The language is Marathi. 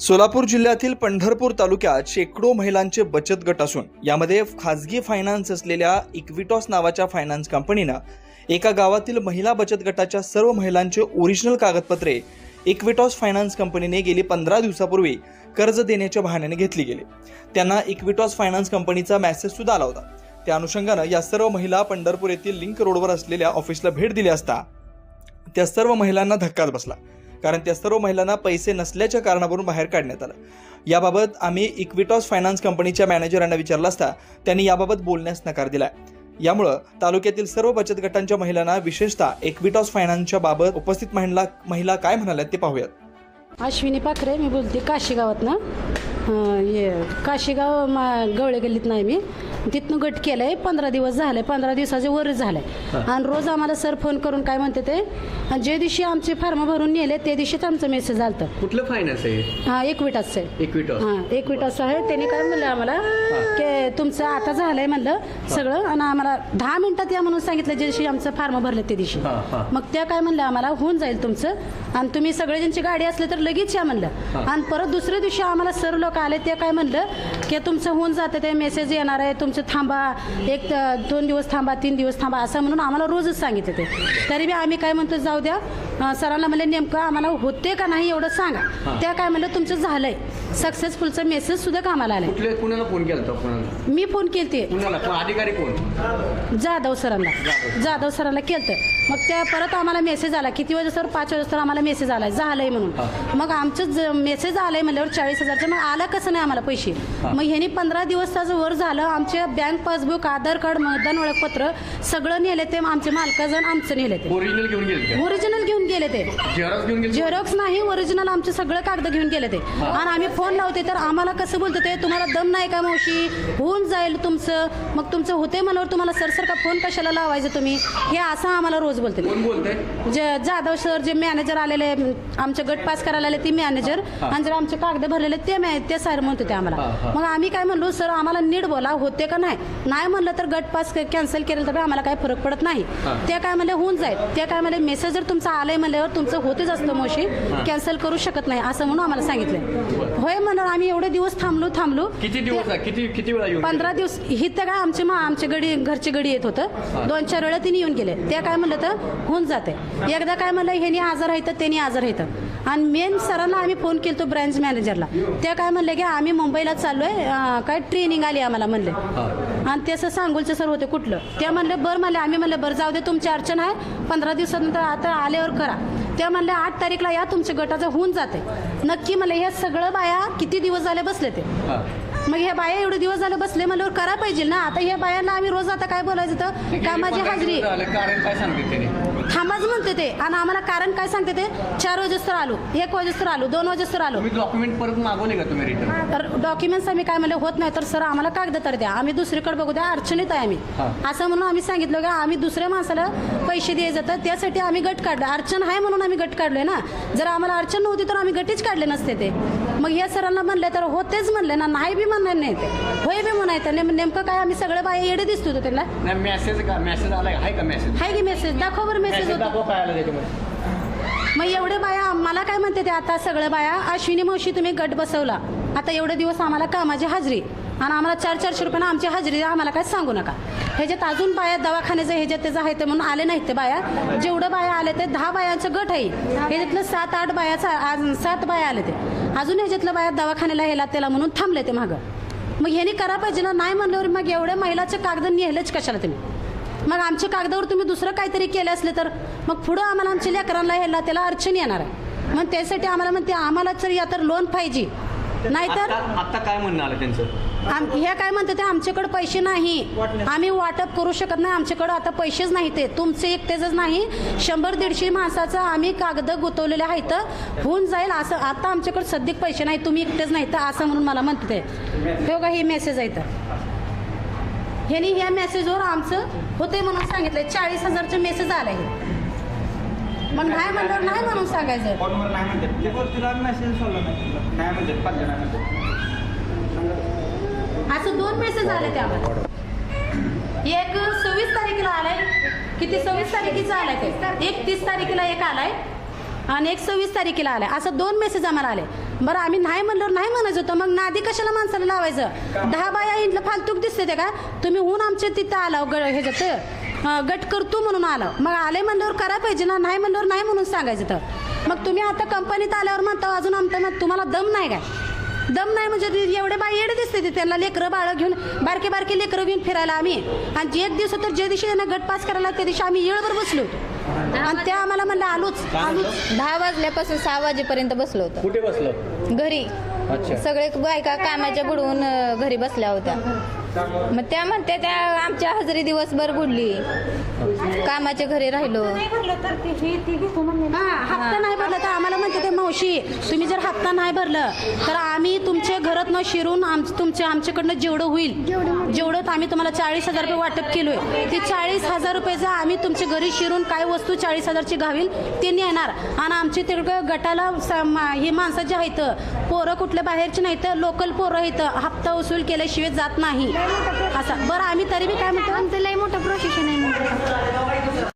सोलापूर जिल्ह्यातील पंढरपूर तालुक्यात शेकडो महिलांचे बचत गट असून यामध्ये खाजगी फायनान्स असलेल्या इक्विटॉस नावाच्या फायनान्स कंपनीनं एका गावातील महिला बचत गटाच्या सर्व महिलांचे ओरिजिनल कागदपत्रे इक्विटॉस फायनान्स कंपनीने गेली पंधरा दिवसापूर्वी कर्ज देण्याच्या बहाण्याने घेतली गेली. त्यांना इक्विटॉस फायनान्स कंपनीचा मेसेज सुद्धा आला होता. त्या अनुषंगानं या सर्व महिला पंढरपूर येथील लिंक रोडवर असलेल्या ऑफिसला भेट दिली असता त्या सर्व महिलांना धक्काच बसला. कारण त्या सर्व महिलांना पैसे नसल्याच्या कारणावरून बाहेर काढण्यात आलं. याबाबत आम्ही इक्विटॉस फायनान्स कंपनीच्या मॅनेजरांना विचारलं असता त्यांनी याबाबत बोलण्यास नकार दिला यामुळं तालुक्यातील सर्व बचत गटांच्या महिलांना विशेषतः इक्विटॉस फायनान्सच्या बाबत उपस्थित महिला महिला काय म्हणाल्यात ते पाहूयात. अश्विनी पाखरे मी बोलते काशीगावात ना हे काशीगाव मा गवळे गल्लीत नाही मी. तिथनं गट केलं आहे पंधरा दिवस झाले पंधरा दिवसाचे वर झाले आणि रोज आम्हाला सर फोन करून काय म्हणते ते आणि जे दिवशी आमचे फॉर्म भरून नेले त्या दिवशीच आमचं मेसेज आलतं. कुठलं फायनान्स आहे हां? एकविटाच आहे. इक्विटॉस हां एकविटाच आहे. त्यांनी काय म्हणलं आम्हाला की तुमचं आता झालंय म्हणलं सगळं आणि आम्हाला दहा मिनिटात या म्हणून सांगितलं जे दिवशी आमचं फॉर्म भरलं त्या दिवशी. मग त्या काय म्हणलं आम्हाला होऊन जाईल तुमचं. आणि तुम्ही सगळे ज्यांची गाडी असली तर लगेच या म्हणलं. आणि परत दुसऱ्या दिवशी आम्हाला सर लोक आले ते काय म्हणलं की तुमचं होऊन जातं ते मेसेज येणार आहे तुमचं थांबा एक दोन दिवस थांबा तीन दिवस थांबा असं म्हणून आम्हाला रोजच सांगितलं ते. तरी बी आम्ही काय म्हणतो जाऊ द्या. सरांना म्हणले नेमकं आम्हाला होते का नाही एवढं सांगा. त्या काय म्हणलं तुमचं झालंय. सक्सेसफुलचं मेसेज सुद्धा कामाला आलंय. कुठले कुणाला फोन केला होता कुणाला? मी फोन केलते. कुणाला? अधिकारी कोण? जाधव सरांना. जाधव. सरांना केलतं. मग त्या परत आम्हाला मेसेज आला. किती वाजे सर पाच वाजे सर आम्हाला मेसेज आलाय. झालंय म्हणून. मग आमचं मेसेज आलंय म्हणल्यावर चाळीस हजारचं. मग आला कसं नाही आम्हाला पैसे? मग ह्यांनी पंधरा दिवस त्याचं वर झालं. आमचे बँक पासबुक आधार कार्ड मतदान ओळखपत्र सगळं नेले ते. आमचे मालकाजण आमचं नेले ते. ओरिजिनल घेऊन गेले ओरिजिनल घेऊन गेले ते. झेरॉक्स घेऊन गेले झेरॉक्स नाही ओरिजिनल आमचे सगळं कागद घेऊन गेले ते. आणि आम्ही फोन लावते तर आम्हाला कसं बोलते ते? तुम्हाला दम नाही का मावशी? होऊन जाईल तुमचं. मग तुमचं होते म्हणल्यावर तुम्हाला सर सर का फोन कशाला लावायचं तुम्ही? हे असं आम्हाला रोज बोलते. जे जाधव सर जे मॅनेजर आलेले आमचे गट पास करायला आले ते मॅनेजर आणि जर आमचे कागद भरलेले ते मॅ- ते सर म्हणत होते आम्हाला. मग आम्ही काय म्हणलो सर आम्हाला नीट बोला होते का नाही? नाही म्हणलं तर गट पास कॅन्सल केलं तर आम्हाला काही फरक पडत नाही. ते काय म्हणले होऊन जाईल. ते काय म्हणले मेसेज जर तुमचा आलाय म्हणल्यावर तुमचं होतेच असतं मोशी कॅन्सल करू शकत नाही असं म्हणून आम्हाला सांगितलंय. होय म्हणून आम्ही एवढे दिवस थांबलो थांबलो. किती दिवस आहे? किती किती वेळा येऊन पंधरा दिवस ही तर काय आमचे मा आमच्या गडी घरची गडी येत होतं. दोन चार वेळा तिने येऊन गेले. ते काय म्हणलं तर होऊन जाते. एकदा काय म्हणलं ह्यानी आजार आहेत त्यांनी आजार आहेत. आणि मेन सरांना आम्ही फोन केलतो ब्रँच मॅनेजरला ते काय म्हणले की आम्ही मुंबईला चाललोय अं, काय ट्रेनिंग आली आम्हाला म्हणले. आणि ते असं सांगोलचे सर होते कुठलं. ते म्हणले बरं म्हणले आम्ही म्हणले बरं जाऊ दे तुमची अडचण आहे पंधरा दिवसानंतर आता आल्यावर करा. त्या म्हणले आठ तारीखला या तुमच्या गटाचं होऊन जाते. नक्की म्हणले हे सगळं बाया किती दिवस झाले बसले ते. मग ह्या बाया एवढे दिवस झाले बसले म्हणल्यावर करा पाहिजे ना. आता ह्या बायांना आम्ही रोज आता काय बोलायचं तर कामाची हाजरी थांबाच म्हणते ते. आणि आम्हाला कारण काय सांगते ते? चार वाजेस्तर आलो. एक वाजेस्तर आलो. दोन वाजेस्तर आलो. तुम्ही डॉक्युमेंट परत मागवले का तुम्ही रिटर्न तर डॉक्युमेंट्स आम्ही काय म्हणले? होत नाही. तर सर आम्हाला कागद तर द्या. आम्ही दुसरीकडे बघू द्या. अडचणीत आहे आम्ही. असं म्हणून आम्ही सांगितलं की आम्ही दुसऱ्या माणसाला पैसे द्यायचे तर त्यासाठी आम्ही गट काढलो. अडचण आहे म्हणून आम्ही गट काढलोय ना. जर आम्हाला अडचण नव्हती तर आम्ही गटीच काढले नसते ते. मग या सरांना म्हणले तर होतेच म्हणले ना. नाही बी म्हणणार नाही ते. होय बी म्हणायचं. नेम- नेमकं काय? आम्ही सगळे बाया येडे दिसतो होतो त्यांना. नाही मेसेज आलाय. आहे का मेसेज हाय की मेसेज दाखव बरं मेसेज मेसेज होतो. दाखवा काय आलं त्याच्यामध्ये. मग एवढे बाया मला काय म्हणते ते आता सगळं बाया अश्विनी मावशी तुम्ही गट बसवला. आता एवढे दिवस आम्हाला कामाची हाजरी. आणि आम्हाला चार चारशे रुपयानं आमची हाजरी द्या, आम्हाला काय सांगू नका. ह्याच्यात अजून बाया दवाखान्याचं ह्याच्यात त्याचं आहे ते म्हणून आले नाहीत ते बाया. जेवढं बाया आले ते दहा बायांचं गट आहे. ह्याच्यातलं सात आठ बायाचा आज सात बाया आले ते. अजून ह्याच्यातलं बाया दवाखान्याला ह्याला त्याला म्हणून थांबले ते मागं. मग ह्यानी करा पाहिजे ना. नाही म्हणल्यावर मग एवढ्या महिलाचे कागद नेहलेच कशाला तुम्ही? मग आमच्या कागदावर तुम्ही दुसरं काहीतरी केलं असले तर? मग पुढं आम्हाला आमच्या लेकरांना ह्याला त्याला अडचण येणार आहे. मग त्यासाठी आम्हाला म्हणते आम्हाला जर या तर लोन पाहिजे. नाहीतर आता काय म्हणणं आलं त्यांचं? आम हे काय म्हणते ते आमच्याकडे पैसे नाही. आम्ही वाटप करू शकत नाही. आमच्याकडे आता पैसेच नाही ते. तुमचे एकटेच नाही. शंभर दीडशे माणसाचं आम्ही कागद गुतवलेले आहेत होऊन जाईल असं. आता आमच्याकडे सध्या पैसे नाही. तुम्ही एकटेच नाही तर असं म्हणून मला म्हणते ते. बघा हे मेसेज आहे तर ह्यानी ह्या मेसेजवर आमचं होते म्हणून सांगितलंय. चाळीस हजारचं मेसेज आलंय मग नाही म्हणल्यावर नाही म्हणून सांगायचं. फोनवर नाही म्हणतात. ते गोष्टीला मेसेज सोडला नाही. तुला नाही म्हणतात. पत्ते नाही म्हणतात. असं दोन मेसेज आले ते आम्हाला एक सव्वीस तारखेला आलाय. किती? सव्वीस तारखेचा आलाय ते. एक तीस तारखेला एक आलाय. आणि एक सव्वीस तारखेला आलाय. असं दोन मेसेज आम्हाला आले. बरं आम्ही नाही म्हणल्यावर नाही म्हणायचं होतं. मग नादी कशाला माणसाला लावायचं? दहा बाया इंटलं फालतूक दिसते ते का? तुम्ही ऊन आमच्या तिथं आला ग ह्याच्यात. अं, गट करतो म्हणून आलं मग आले म्हणल्यावर करायला पाहिजे ना नाही म्हणल्यावर नाही म्हणून सांगायचं तर. मग तुम्ही आता कंपनीत आल्यावर म्हणता अजून आमचं मग तुम्हाला दम नाही काय? दम नाही म्हणजे एवढे बाई येडे दिसते ते त्यांना लेकरं बाळं घेऊन बारके बारके लेकरं घेऊन फिरायला आम्ही. आणि एक दिवस तर ज्या दिवशी त्यांना गट पास करायला त्या दिवशी आम्ही येळभर बसलो होतो. आणि त्या आम्हाला म्हणलं आलोच आलोच. दहा वाजल्यापासून सहा वाजेपर्यंत बसलो होतो. कुठे बसलं? घरी. अच्छा. सगळे बायका कामाच्या बुडवून अं, घरी बसल्या होत्या. मग त्या म्हणते त्या आमच्या हजेरी दिवसभर बुडली. कामाच्या घरी राहिलो. हा हप्ता नाही भरला तर आम्हाला म्हणते ते मावशी तुम्ही जर हप्ता नाही भरलं तर आम्ही तुमच्या घरात न शिरून आम तुमच्या आमच्याकडनं जेवढं होईल जेवढं आम्ही तुम्हाला चाळीस हजार रुपये वाटप केलोय ते चाळीस हजार रुपयाचं आम्ही तुमच्या घरी शिरून काय वस्तू चाळीस हजारची घावील ते नेणार. आणि आमचे तिकडं गटाला स- मा- हे माणसं जे आहेत पोरं कुठल्या बाहेरची नाही तर लोकल पोरं आहेत हप्ता वसूल केल्याशिवाय जात नाही. असं बरं आम्ही तरी बी काय म्हणतो आमचं लय मोठं प्रोसेशन आहे म्हणतो.